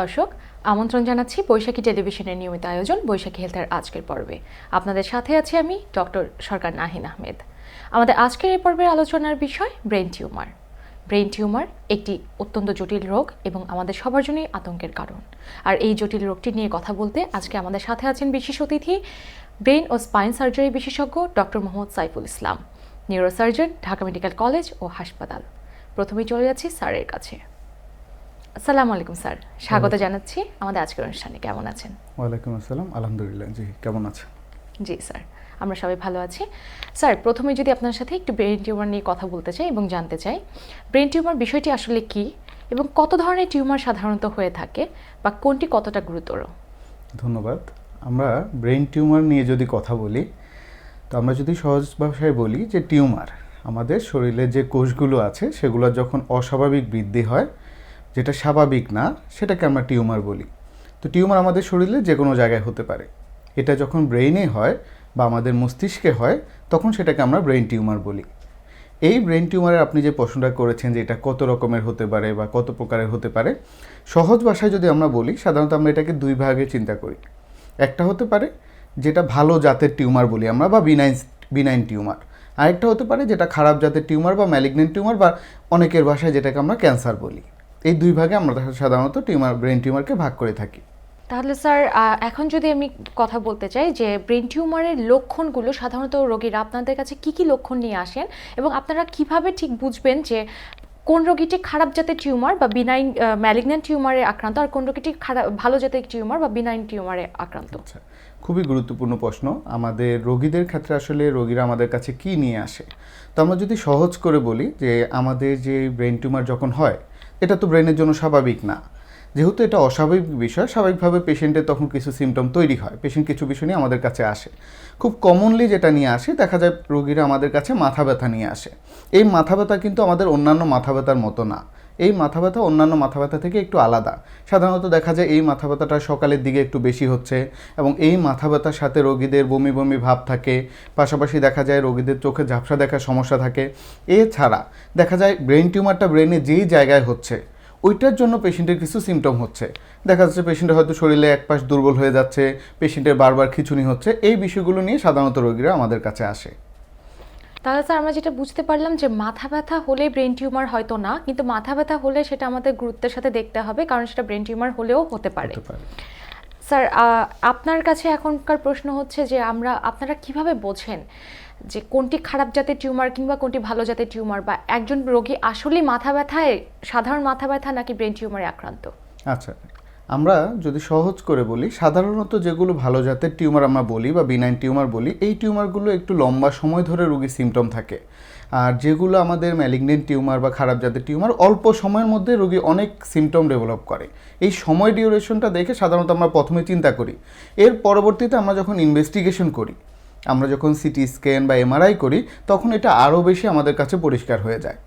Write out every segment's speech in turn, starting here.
দর্শক, আমন্ত্রণ জানাচ্ছি বৈশাখী টেলিভিশনের নিয়মিত আয়োজন বৈশাখী হেলথের আজকের পর্বে। আপনাদের সাথে আছি আমি ডক্টর সরকার নাহিন আহমেদ। আমাদের আজকের এই পর্বের আলোচনার বিষয় ব্রেন টিউমার। ব্রেন টিউমার একটি অত্যন্ত জটিল রোগ এবং আমাদের সবার জন্যই আতঙ্কের কারণ। আর এই জটিল রোগটি নিয়ে কথা বলতে আজকে আমাদের সাথে আছেন বিশেষ অতিথি ব্রেন ও স্পাইন সার্জারি বিশেষজ্ঞ doctor Mohammad Saiful Islam, neurosurgeon, Dhaka medical college ও হাসপাতাল। প্রথমেই চলে যাচ্ছি স্যারের কাছে। আসসালামু আলাইকুম স্যার। স্বাগত জানাচ্ছি আমাদের আজকের অনুষ্ঠানে। কেমন আছেন? ওয়ালাইকুম আসসালাম। আলহামদুলিল্লাহ জি কেমন আছেন জি স্যার আমরা সবাই ভালো আছি। স্যার প্রথমে যদি আপনার সাথে একটু ব্রেন টিউমার নিয়ে কথা বলতে চাই এবং জানতে চাই ব্রেন টিউমার বিষয়টি আসলে কি এবং কত ধরনের টিউমার সাধারণত হয়ে থাকে বা কোনটি কতটা গুরুতর? ধন্যবাদ। আমরা ব্রেন টিউমার নিয়ে যদি কথা বলি তো আমরা যদি সহজ ভাষায় বলি যে টিউমার আমাদের শরীরে যে কোষগুলো আছে সেগুলো যখন অস্বাভাবিক বৃদ্ধি হয় যেটা স্বাভাবিক না, সেটাকে আমরা টিউমার বলি। তো টিউমার আমাদের শরীরে যে কোনো জায়গায় হতে পারে। এটা যখন ব্রেইনে হয় বা আমাদের মস্তিষ্কে হয়, তখন সেটাকে আমরা ব্রেন টিউমার বলি। এই ব্রেন টিউমারের আপনি যে প্রশ্নটা করেছেন যে এটা কত রকমের হতে পারে বা কত প্রকারের হতে পারে, সহজ ভাষায় যদি আমরা বলি, সাধারণত আমরা এটাকে দুই ভাগে চিন্তা করি। একটা হতে পারে যেটা ভালো জাতের টিউমার বলি আমরা বা বিনাইন বিনাইন টিউমার। আরেকটা হতে পারে যেটা খারাপ জাতের টিউমার বা ম্যালিগনেন্ট টিউমার বা অনেকের ভাষায় যেটাকে আমরা ক্যান্সার বলি। এই দুই ভাগে আমরা সাধারণত টিউমার ব্রেন টিউমারকে ভাগ করে থাকি। তাহলে স্যার এখন যদি আমি কথা বলতে চাই যে ব্রেন টিউমারের লক্ষণগুলো সাধারণত রোগীরা আপনাদের কাছে কি কি লক্ষণ নিয়ে আসেন এবং আপনারা কীভাবে ঠিক বুঝবেন যে কোন রোগীটি খারাপ জাতের টিউমার বা বিনাইন ম্যালিগন্যান্ট টিউমারে আক্রান্ত আর কোন রোগীটি খারাপ ভালো জাতের টিউমার বা বিনাইন টিউমারে আক্রান্ত? আচ্ছা। খুবই গুরুত্বপূর্ণ প্রশ্ন, আমাদের রোগীদের ক্ষেত্রে আসলে রোগীরা আমাদের কাছে কি নিয়ে আসে? তো আমরা যদি সহজ করে বলি যে আমাদের যে ব্রেন টিউমার যখন হয়, এটা তো ব্রেনের জন্য স্বাভাবিক না। যেহেতু এটা অস্বাভাবিক বিষয়, স্বাভাবিকভাবে পেশেন্টের তখন কিছু সিমটম তৈরি হয় পেশেন্ট কিছু বিষয় নিয়ে আমাদের কাছে আসে। খুব কমনলি যেটা নিয়ে আসে, দেখা যায় রোগীরা আমাদের কাছে মাথা ব্যথা নিয়ে আসে। এই মাথা ব্যথা কিন্তু আমাদের অন্যান্য মাথা ব্যথার মতো না। এই মাথা ব্যথা অন্যান্য মাথা ব্যথা থেকে একটু আলাদা। সাধারণত দেখা যায় এই মাথা ব্যথাটা সকালের দিকে একটু বেশি হচ্ছে এবং এই মাথা ব্যথার সাথে রোগীদের বমি বমি ভাব থাকে। পাশাপাশি দেখা যায় রোগীদের চোখে ঝাপসা দেখার সমস্যা থাকে। এছাড়া দেখা যায় ব্রেন টিউমারটা ব্রেনে যেই জায়গায় হচ্ছে, ওইটার জন্য পেশেন্টের কিছু সিমটম হচ্ছে। দেখা যাচ্ছে পেশেন্টের হয়তো শরীরে এক পাশ দুর্বল হয়ে যাচ্ছে পেশেন্টের বারবার খিঁচুনি হচ্ছে। এই বিষয়গুলো নিয়ে সাধারণত রোগীরা আমাদের কাছে আসে। তাহলে স্যার আমরা যেটা বুঝতে পারলাম যে মাথা ব্যথা হলে ব্রেন টিউমার হয়তো না কিন্তু মাথা ব্যথা হলে সেটা আমাদের গুরুত্বের সাথে দেখতে হবে কারণ সেটা ব্রেন টিউমার হলেও হতে পারে। স্যার আপনার কাছে এখনকার প্রশ্ন হচ্ছে যে আমরা আপনারা কীভাবে বোঝেন যে কোনটি খারাপ জাতের টিউমার কিংবা কোনটি ভালো জাতের টিউমার বা একজন রোগী আসলেই মাথা ব্যথায় সাধারণ মাথা ব্যথা নাকি ব্রেন টিউমারে আক্রান্ত? আচ্ছা আমরা যদি সহজ করে বলি, সাধারণত যেগুলো ভালো জাতের টিউমার আমরা বলি বা বিনাইন টিউমার বলি, এই টিউমারগুলো একটু লম্বা সময় ধরে রুগীর সিমটম থাকে। আর যেগুলো আমাদের ম্যালিগনেন্ট টিউমার বা খারাপ জাতের টিউমার, অল্প সময়ের মধ্যে রোগী অনেক সিমটম ডেভেলপ করে। এই সময় ডিউরেশনটা দেখে সাধারণত আমরা প্রথমে চিন্তা করি। এর পরবর্তীতে আমরা যখন ইনভেস্টিগেশন করি, আমরা যখন সিটি স্ক্যান বা এমআরআই করি, তখন এটা আরও বেশি আমাদের কাছে পরিষ্কার হয়ে যায়।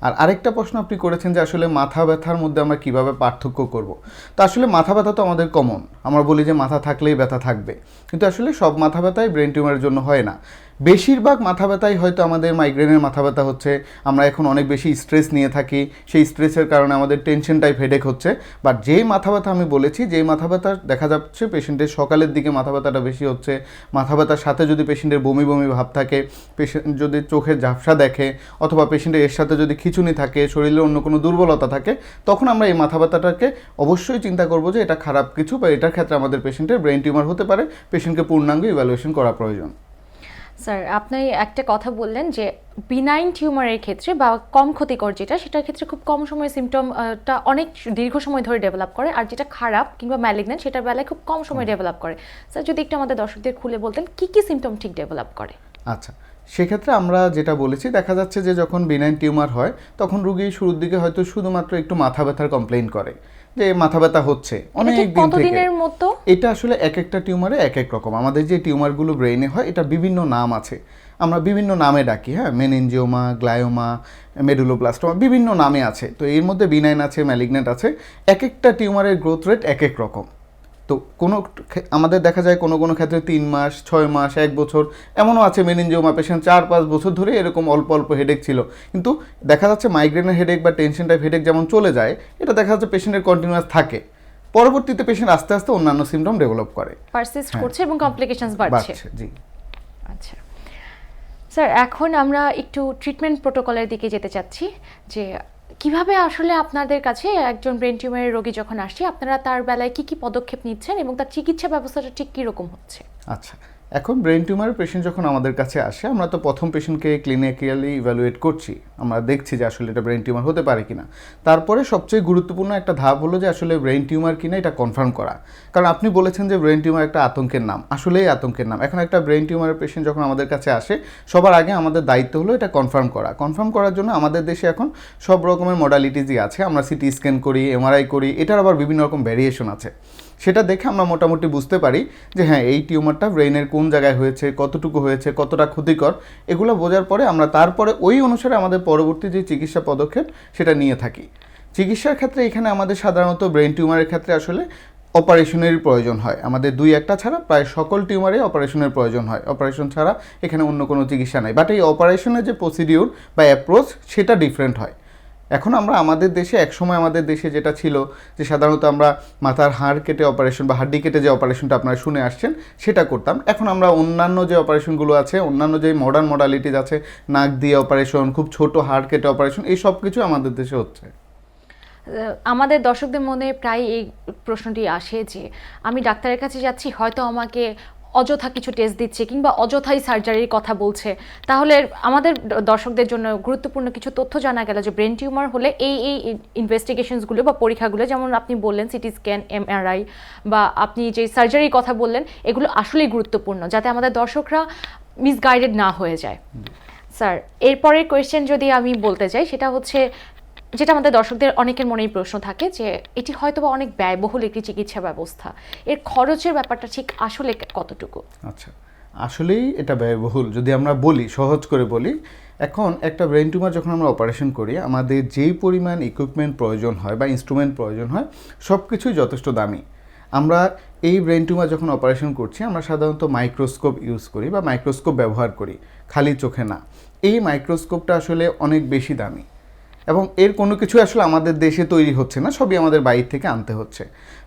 আর আরেকটা প্রশ্ন আপনি করেছেন যে আসলে মাথা ব্যথার মধ্যে আমরা কীভাবে পার্থক্য করব। তো আসলে মাথা ব্যথা তো আমাদের কমন আমরা বলি যে মাথা থাকলেই ব্যথা থাকবে। কিন্তু আসলে সব মাথা ব্যথাই ব্রেন টিউমারের জন্য হয় না। বেশিরভাগ মাথা ব্যথাই হয়তো আমাদের মাইগ্রেনের মাথা ব্যথা হচ্ছে। আমরা এখন অনেক বেশি স্ট্রেস নিয়ে থাকি। সেই স্ট্রেসের কারণে আমাদের টেনশন টাইপ হেডেক হচ্ছে। বাট যেই মাথা ব্যথা আমি বলেছি, যেই মাথা ব্যথা দেখা যাচ্ছে পেশেন্টের সকালের দিকে মাথা ব্যথাটা বেশি হচ্ছে। মাথা ব্যথার সাথে যদি পেশেন্টের বমি বমি ভাব থাকে পেশেন্ট যদি চোখের ঝাপসা দেখে, অথবা পেশেন্টের এর সাথে যদি খিচুনি থাকে, শরীরে অন্য কোনো দুর্বলতা থাকে, তখন আমরা এই মাথা ব্যথাটাকে অবশ্যই চিন্তা করব যে এটা খারাপ কিছু বা এটার ক্ষেত্রে আমাদের পেশেন্টের ব্রেন টিউমার হতে পারে। পেশেন্টকে পূর্ণাঙ্গ ইভ্যালুয়েশন করা প্রয়োজন। স্যার আপনি একটা কথা বললেন যে বিনাইন টিউমারের ক্ষেত্রে বা কম ক্ষতিকর যেটা সেটার ক্ষেত্রে খুব কম সময়ে সিমটমটা অনেক দীর্ঘ সময় ধরে ডেভেলপ করে। আর যেটা খারাপ কিংবা ম্যালিগনেন্ট সেটার বেলায় খুব কম সময় ডেভেলপ করে। স্যার যদি একটু আমাদের দর্শকদের খুলে বলতেন কি কি সিমটম ঠিক ডেভেলপ করে? আচ্ছা সেক্ষেত্রে আমরা যেটা বলেছি দেখা যাচ্ছে যে যখন বিনাইন টিউমার হয় তখন রুগী শুরুর দিকে হয়তো শুধুমাত্র একটু মাথা ব্যথার কমপ্লেন করে। যে মাথা ব্যথা হচ্ছে অনেক দিন থেকে। এটা আসলে এক একটা টিউমারে এক এক রকম। আমাদের যে টিউমারগুলো ব্রেইনে হয় এটা বিভিন্ন নাম আছে। আমরা বিভিন্ন নামে ডাকি হ্যাঁ? মেনিনজিওমা গ্লায়োমা মেডুলোপ্লাস্টোমা বিভিন্ন নামে আছে। তো এর মধ্যে বিনাইন আছে ম্যালিগনেন্ট আছে। এক একটা টিউমারের গ্রোথ রেট এক এক রকম। তো কোনো আমাদের দেখা যায় কোনো কোনো ক্ষেত্রে তিন মাস ছয় মাস এক বছর এমনও আছে মেনিনজিওমা পেশেন্ট চার পাঁচ বছর ধরে এরকম অল্প অল্প হেডেক ছিল। কিন্তু দেখা যাচ্ছে মাইগ্রেনের হেডেক বা টেনশন টাইপ হেডেক যেমন চলে যায় এটা দেখা যাচ্ছে পেশেন্টের কন্টিনিউয়াস থাকে। পরবর্তীতে পেশেন্ট আস্তে আস্তে অন্যান্য সিমটম ডেভেলপ করে। পারসিস্ট হ্যাঁ। করছে এবং কমপ্লিকেশনস বাড়ছে। বাড়ছে জি। আচ্ছা। স্যার এখন আমরা একটু ট্রিটমেন্ট প্রোটোকলের দিকে যেতে চাচ্ছি যে কীভাবে আসলে আপনাদের কাছে একজন ব্রেন টিউমারের রোগী যখন আসছে আপনারা তার বেলায় কি কি পদক্ষেপ নিচ্ছেন এবং তার চিকিৎসা ব্যবস্থাটা ঠিক কি রকম হচ্ছে? আচ্ছা এখন ব্রেন টিউমার পেশেন্ট যখন আমাদের কাছে আসে, আমরা তো প্রথম পেশেন্টকে ক্লিনিক্যালি ইভ্যালুয়েট করছি। আমরা দেখছি যে আসলে এটা ব্রেন টিউমার হতে পারে কিনা। তারপরে সবচেয়ে গুরুত্বপূর্ণ একটা ধাপ হলো যে আসলে ব্রেন টিউমার কিনা এটা কনফার্ম করা। কারণ আপনি বলেছেন যে ব্রেন টিউমার একটা আতঙ্কের নাম। আসলেই আতঙ্কের নাম। এখন একটা ব্রেন টিউমারের পেশেন্ট যখন আমাদের কাছে আসে, সবার আগে আমাদের দায়িত্ব হলো এটা কনফার্ম করা। কনফার্ম করার জন্য আমাদের দেশে এখন সব রকমের মডালিটিসই আছে। আমরা সিটি স্ক্যান করি এমআরআই করি, এটার আবার বিভিন্ন রকম ভ্যারিয়েশন আছে। সেটা দেখে আমরা মোটামুটি বুঝতে পারি যে হ্যাঁ এই টিউমারটা ব্রেনের কোন জায়গায় হয়েছে, কতটুকু হয়েছে, কতটা ক্ষতিকর, এগুলো বোঝার পরে আমরা তারপরে ওই অনুসারে আমাদের পরবর্তী যে চিকিৎসা পদক্ষেপ সেটা নিয়ে থাকি। চিকিৎসার ক্ষেত্রে এখানে আমাদের সাধারণত ব্রেন টিউমারের ক্ষেত্রে আসলে অপারেশনের প্রয়োজন হয়। আমাদের দুই একটা ছাড়া প্রায় সকল টিউমারে অপারেশনের প্রয়োজন হয়। অপারেশন ছাড়া এখানে অন্য কোনো চিকিৎসা নাই। বাট এই অপারেশনের যে প্রসিডিউর বা অ্যাপ্রোচ সেটা ডিফারেন্ট হয়। এখন আমরা আমাদের দেশে, একসময় আমাদের দেশে যেটা ছিল যে সাধারণত আমরা মাথার হাড় কেটে অপারেশন বা হাড্ডি কেটে যে অপারেশনটা আপনারা শুনে আসছেন, সেটা করতাম। এখন আমরা অন্যান্য যে অপারেশনগুলো আছে, অন্যান্য যে মডার্ন মডালিটিজ আছে, নাক দিয়ে অপারেশন খুব ছোট হাড় কেটে অপারেশন এই সব কিছু আমাদের দেশে হচ্ছে। আমাদের দর্শকদের মনে প্রায় এই প্রশ্নটি আসে যে, আমি ডাক্তারের কাছে যাচ্ছি, হয়তো আমাকে অযথা কিছু টেস্ট দিচ্ছে কিংবা অযথাই সার্জারির কথা বলছে। তাহলে আমাদের দর্শকদের জন্য গুরুত্বপূর্ণ কিছু তথ্য জানা গেল যে ব্রেন টিউমার হলে এই এই ইনভেস্টিগেশনসগুলো বা পরীক্ষাগুলো যেমন আপনি বললেন সিটি স্ক্যান এমআরআই বা আপনি যে সার্জারির কথা বললেন এগুলো আসলেই গুরুত্বপূর্ণ যাতে আমাদের দর্শকরা মিসগাইডেড না হয়ে যায়। স্যার এরপরের কোয়েশ্চেন যদি আমি বলতে চাই সেটা হচ্ছে যেটা আমাদের দর্শকদের অনেকের মনেই প্রশ্ন থাকে যে এটি হয়তো বা অনেক ব্যয়বহুল একটি চিকিৎসা ব্যবস্থা। এর খরচের ব্যাপারটা ঠিক আসলে কতটুকু? আচ্ছা আসলেই এটা ব্যয়বহুল। যদি আমরা বলি, সহজ করে বলি, এখন একটা ব্রেন টিউমার যখন আমরা অপারেশন করি, আমাদের যেই পরিমাণ ইকুইপমেন্ট প্রয়োজন হয় বা ইনস্ট্রুমেন্ট প্রয়োজন হয় সব কিছুই যথেষ্ট দামি। আমরা এই ব্রেন টিউমার যখন অপারেশন করছি, আমরা সাধারণত মাইক্রোস্কোপ ইউজ করি বা মাইক্রোস্কোপ ব্যবহার করি, খালি চোখে না। এই মাইক্রোস্কোপটা আসলে অনেক বেশি দামি। এবং এর কোনো কিছু আসলে আমাদের দেশে তৈরি হচ্ছে না, সবই আমাদের বাইরে থেকে আনতে হচ্ছে।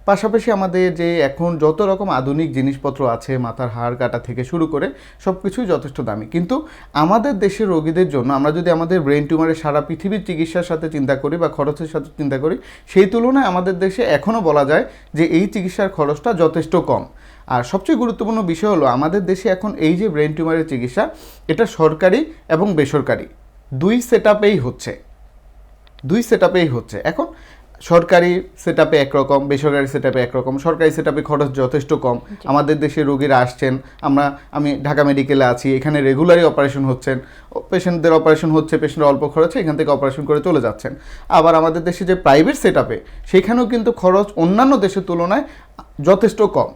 পাশাপাশি আমাদের যে এখন যত রকম আধুনিক জিনিসপত্র আছে, মাথার হাড় কাটা থেকে শুরু করে সব কিছুই যথেষ্ট দামি। কিন্তু আমাদের দেশের রোগীদের জন্য, আমরা যদি আমাদের ব্রেন টিউমারের সারা পৃথিবীর চিকিৎসার সাথে চিন্তা করি বা খরচের সাথে চিন্তা করি, সেই তুলনায় আমাদের দেশে এখনও বলা যায় যে এই চিকিৎসার খরচটা যথেষ্ট কম। আর সবচেয়ে গুরুত্বপূর্ণ বিষয় হলো, আমাদের দেশে এখন এই যে ব্রেন টিউমারের চিকিৎসা, এটা সরকারি এবং বেসরকারি। দুই সেট হচ্ছে। দুই সেট হচ্ছে। এখন সরকারি সেট আপে একরকম বেসরকারি সেট আপে একরকম সরকারি সেট আপে খরচ যথেষ্ট কম। আমাদের দেশে রোগীরা আসছেন আমরা আমি ঢাকা মেডিকেলে আছি এখানে রেগুলারই অপারেশন হচ্ছেন। পেশেন্টদের অপারেশন হচ্ছে পেশেন্ট অল্প খরচে এখান থেকে অপারেশন করে চলে যাচ্ছেন। আবার আমাদের দেশে যে প্রাইভেট সেট আপে সেখানেও কিন্তু খরচ অন্যান্য দেশের তুলনায় যথেষ্ট কম।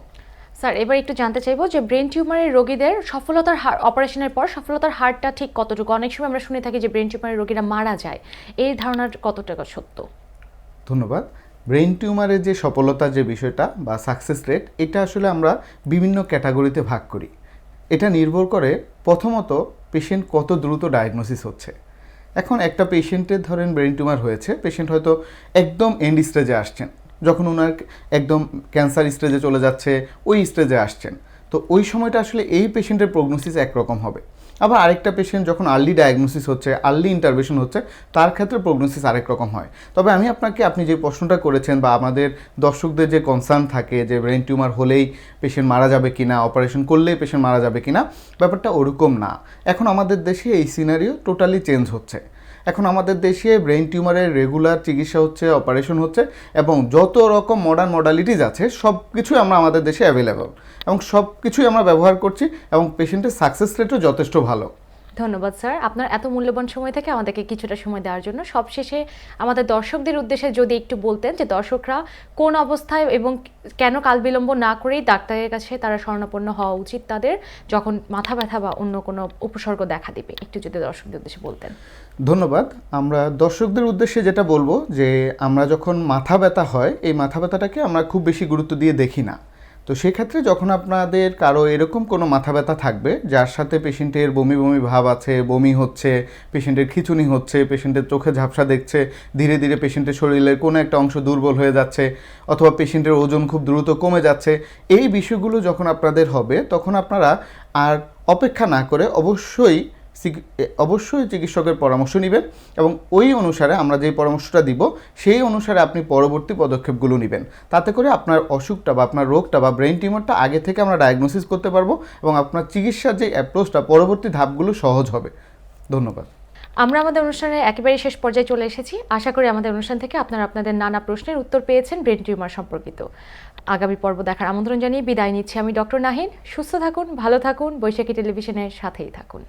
স্যার, এবার একটু জানতে চাইব যে ব্রেন টিউমারের রোগীদের সফলতার হার, অপারেশনের পর সফলতার হারটা ঠিক কতটুকু? অনেক সময় আমরা শুনে থাকি যে ব্রেন টিউমারের রোগীরা মারা যায়। এই ধারণার কতটা সত্য? ধন্যবাদ। ব্রেন টিউমারের যে সফলতার যে বিষয়টা বা সাকসেস রেট, এটা আসলে আমরা বিভিন্ন ক্যাটাগরিতে ভাগ করি। এটা নির্ভর করে প্রথমত পেশেন্ট কত দ্রুত ডায়াগনোসিস হচ্ছে। এখন একটা পেশেন্টের ধরেন ব্রেন টিউমার হয়েছে, পেশেন্ট হয়তো একদম এন্ড স্টেজে আসছেন। যখন ওনার একদম ক্যান্সার স্টেজে চলে যাচ্ছে, ওই স্টেজে আসছেন। তো ওই সময়টা আসলে এই পেশেন্টের প্রগনোসিস একরকম হবে। আবার আরেকটা পেশেন্ট যখন আর্লি ডায়াগনোসিস হচ্ছে আর্লি ইন্টারভেশন হচ্ছে, তার ক্ষেত্রে প্রগনোসিস আরেক রকম হয়। তবে আমি আপনাকে, আপনি যে প্রশ্নটা করেছেন বা আমাদের দর্শকদের যে কনসার্ন থাকে যে ব্রেন টিউমার হলেই পেশেন্ট মারা যাবে কি না অপারেশন করলেই পেশেন্ট মারা যাবে কিনা, ব্যাপারটা ওরকম না। এখন আমাদের দেশে এই সিনারিও টোটালি চেঞ্জ হচ্ছে। এখন আমাদের দেশে ব্রেন টিউমারের রেগুলার চিকিৎসা হচ্ছে অপারেশন হচ্ছে এবং যত রকম মডার্ন মডালিটিস আছে সব কিছুই আমরা আমাদের দেশে অ্যাভেলেবল এবং সব কিছুই আমরা ব্যবহার করছি এবং পেশেন্টের সাকসেস রেটও যথেষ্ট ভালো। ধন্যবাদ, স্যার। আপনার এত মূল্যবান সময় থেকে আমাদেরকে কিছুটা সময় দেওয়ার জন্য। সবশেষে আমাদের দর্শকদের উদ্দেশ্যে যদি একটু বলতেন যে দর্শকরা কোন অবস্থায় এবং কেন কাল বিলম্ব না করেই ডাক্তারের কাছে তারা শরণাপন্ন হওয়া উচিত তাদের, যখন মাথা ব্যথা বা অন্য কোনো উপসর্গ দেখা দিবে? একটু যদি দর্শকদের উদ্দেশ্যে বলতেন। ধন্যবাদ। আমরা দর্শকদের উদ্দেশ্যে যেটা বলব যে আমরা যখন মাথা ব্যথা হয়, এই মাথা ব্যথাটাকে আমরা খুব বেশি গুরুত্ব দিয়ে দেখি না। তো সেক্ষেত্রে যখন আপনাদের কারও এরকম কোনো মাথা ব্যথা থাকবে, যার সাথে পেশেন্টের বমি বমি ভাব আছে, বমি হচ্ছে, পেশেন্টের খিচুনি হচ্ছে, পেশেন্টের চোখে ঝাপসা দেখছে, ধীরে ধীরে পেশেন্টের শরীরের কোনো একটা অংশ দুর্বল হয়ে যাচ্ছে, অথবা পেশেন্টের ওজন খুব দ্রুত কমে যাচ্ছে, এই বিষয়গুলো যখন আপনাদের হবে, তখন আপনারা আর অপেক্ষা না করে অবশ্যই অবশ্যই চিকিৎসকের পরামর্শ নেবেন এবং ওই অনুসারে আমরা যে পরামর্শটা দিব, সেই অনুসারে আপনি পরবর্তী পদক্ষেপগুলো নেবেন। তাতে করে আপনার অসুখটা বা আপনার রোগটা বা ব্রেন টিউমারটা আগে থেকে আমরা ডায়াগনোসিস করতে পারব এবং আপনার চিকিৎসার যে অ্যাপ্রোচটা পরবর্তী ধাপগুলো সহজ হবে। ধন্যবাদ। আমরা আমাদের অনুষ্ঠানে একেবারে শেষ পর্যায়ে চলে এসেছি। আশা করি আমাদের অনুষ্ঠান থেকে আপনারা আপনাদের নানা প্রশ্নের উত্তর পেয়েছেন ব্রেন টিউমার সম্পর্কিত। আগামী পর্ব দেখার আমন্ত্রণ জানিয়ে বিদায় নিচ্ছি আমি ডক্টর নাহিন। সুস্থ থাকুন, ভালো থাকুন, বৈশাখী টেলিভিশনের সাথেই থাকুন।